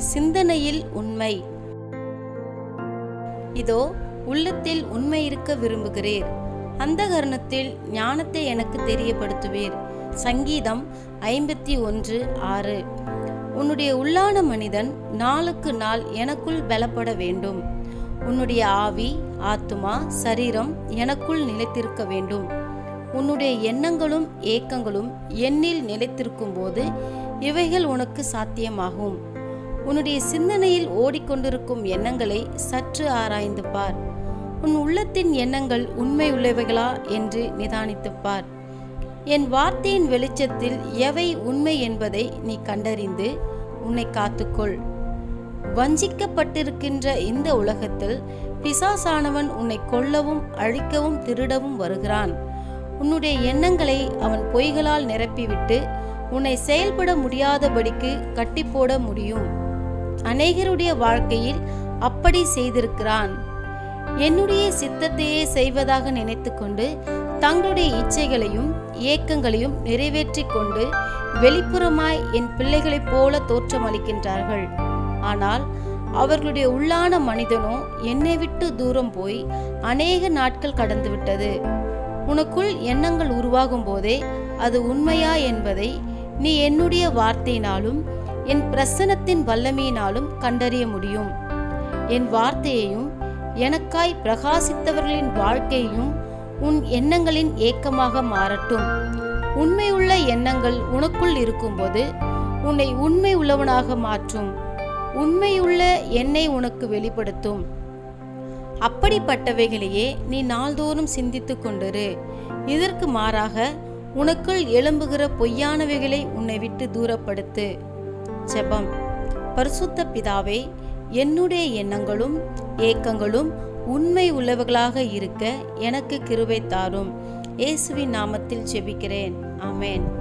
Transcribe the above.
சிந்தனையில் உண்மை. இதோ உள்ளத்தில் உண்மை இருக்க விரும்புகிறீர். அந்த கர்ணத்தில் ஞானத்தை எனக்கு தெரியப்படுத்துவீர். சங்கீதம் ஐம்பத்தி ஒன்று ஆறு. உன்னுடைய உள்ளான மனிதன் நாளுக்கு நாள் எனக்குள் பலப்பட வேண்டும். உன்னுடைய ஆவி ஆத்துமா சரீரம் எனக்குள் நிலைத்திருக்க வேண்டும். உன்னுடைய எண்ணங்களும் ஏக்கங்களும் என்னில் நிலைத்திருக்கும் போது இவைகள் உனக்கு சாத்தியமாகும். உன்னுடைய சிந்தனையில் ஓடிக்கொண்டிருக்கும் எண்ணங்களை சற்று ஆராய்ந்து பார். உன் உள்ளத்தின் எண்ணங்கள் உண்மை உள்ளவைகளா என்று நிதானித்து பார் என் வார்த்தையின் வெளிச்சத்தில் எவை உண்மை என்பதை நீ கண்டறிந்து உன்னை காத்துக்கொள். வஞ்சிக்கப்பட்டிருக்கின்ற இந்த உலகத்தில் பிசாசானவன் உன்னை கொல்லவும் அழிக்கவும் திருடவும் வருகிறான். உன்னுடைய எண்ணங்களை அவன் பொய்களால் நிரப்பிவிட்டு உன்னை செயல்பட முடியாதபடிக்கு கட்டிப்போட முடியும். அநேகருடைய வாழ்க்கையில் அப்படி செய்திருக்கிறான். என்னுடைய சித்தத்தையே செய்வதாக நினைத்துக்கொண்டு தங்களுடைய இச்சைகளையும் ஏக்கங்களையும் நிறைவேற்றிக் கொண்டு வெளிப்புறமாய் என் பிள்ளைகளைப் போல தோற்றமளிக்கின்றார்கள். ஆனால் அவர்களுடைய உள்ளான மனிதனோ என்னை விட்டு தூரம் போய் அநேக நாட்கள் கடந்துவிட்டது. உனக்குள் எண்ணங்கள் உருவாகும் போதே அது உண்மையா என்பதை நீ என்னுடைய வார்த்தையினாலும் என் பிரசனத்தின் வல்லமையினாலும் கண்டறிய முடியும். என் வார்த்தையையும் எனக்காய் பிரகாசித்தவர்களின் வாழ்க்கையையும் உன் எண்ணங்களின் ஏக்கமாக மாறட்டும். உண்மையுள்ள எண்ணங்கள் உனக்குள் இருக்கும்போது உன்னை உண்மை உள்ளவனாக மாற்றும். உண்மையுள்ள என்னை உனக்கு வெளிப்படுத்தும். அப்படிப்பட்டவைகளையே நீ நாள்தோறும் சிந்தித்து கொண்டிரு. இதற்கு மாறாக உனக்குள் எழும்புகிற பொய்யானவைகளை உன்னை விட்டு தூரப்படுத்து. ஜெபம் பரிசுத்த பிதாவே என்னுடைய எண்ணங்களும் ஏக்கங்களும் உண்மை உள்ளவர்களாக இருக்க எனக்கு கிருபை தாரும். இயேசுவின் நாமத்தில் ஜெபிக்கிறேன் ஆமென்.